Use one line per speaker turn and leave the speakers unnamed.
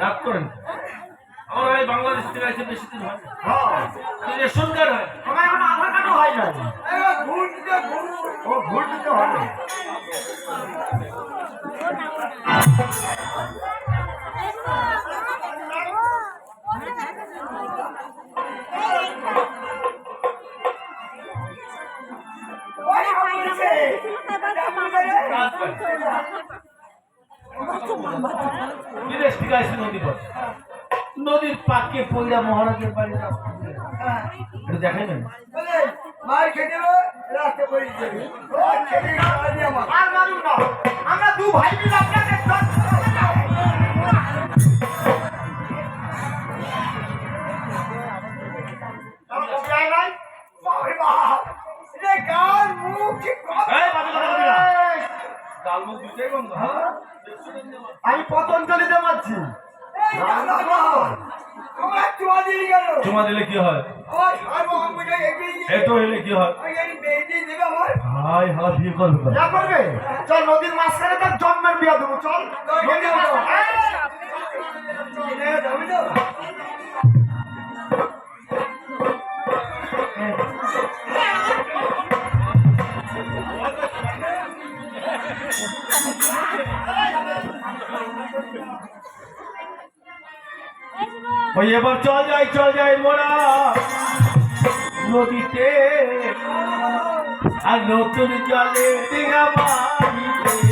রাগ। করেন। আমার ভাই বাংলাদেশ থেকে আছে বেশি দিন হয়। না রেশন কার্ড হয়।
আমার এখন আধার কার্ডও হয় না
এবার দিতে
ও ভোট দিতে হবে
ওই বলছে
কাজ করে বিদেশ নদী নদীর পাকে পইরা মহারাজের বাড়ি দেখাই
মার খাওয়ানি আমার
দু ভাই মিলে
গান মুখ
আমি
চুয়া দিয়ে গেল।
তোমার দিলে কি হয়? এটো হলে কি হয়?
আমি
হাই হালা বিয়ে করবে।
করবে? চল নদীর মাঝখানে তার জন্মের বিয়া দেবো চল। নদীর মাঝখানে।
ওই এবার চল যাই চল যাই মোরা। নদীতে আর নতুন জলে দিঘা মাছ